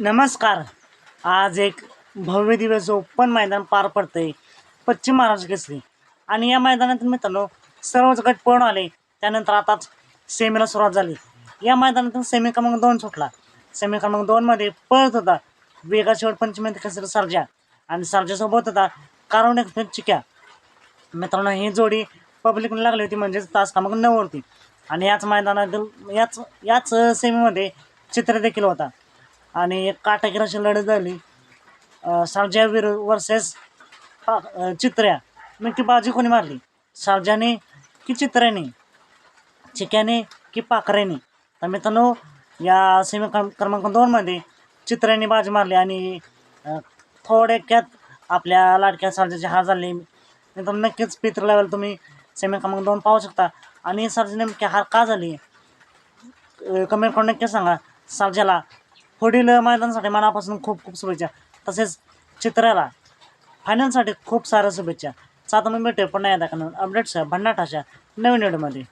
नमस्कार. आज एक भव्य दिवस ओपन मैदान पार पडतंय. पश्चिम महाराष्ट्र केसरी. आणि या मैदानात मित्रांनो सर्वच गट पळून आले. त्यानंतर आताच सेमीला सुरुवात झाली. या मैदानातून सेमी क्रमांक दोन सुटला. सेमी क्रमांक दोनमध्ये पळत होता वेगा शेवट पंचमी केसरी सर्जा. आणि सर्जासोबत होता कारवण एक्सप्रेस चिक्या. मित्रांनो ही जोडी पब्लिकने लागली होती म्हणजेच तास क्रमांक होती आणि याच मैदानातील याच याच सेमीमध्ये चित्र देखील होता. आणि एक काटाकीर लढत झाली. सावजा सर्जा विरु वर्सेस पा चित्र्या. मग ती बाजी कोणी मारली? सर्जाने की चित्र्याने? चिक्याने की पाखऱ्याने? तर मित्रांनो या सेमी क्रम क्रमांक दोनमध्ये चित्र्याने बाजी मारली आणि अं, थोडक्यात आपल्या लाडक्या सर्जाची हार झाली. मित्रांनो नक्कीच पित्र लेवल तुम्ही सेमी क्रमांक दोन पाहू शकता. आणि सर्जा नेमकी हार का झाली? कमेंट करून नक्की सांगा. सावजाला पुढील मैदानासाठी मनापासून खूप खूप शुभेच्छा. तसेच चित्राला फायनलसाठी खूप साऱ्या शुभेच्छा. सात मग भेटूया पुन्हा एकदा अपडेट्स भन्नाट नवीन व्हिडिओमध्ये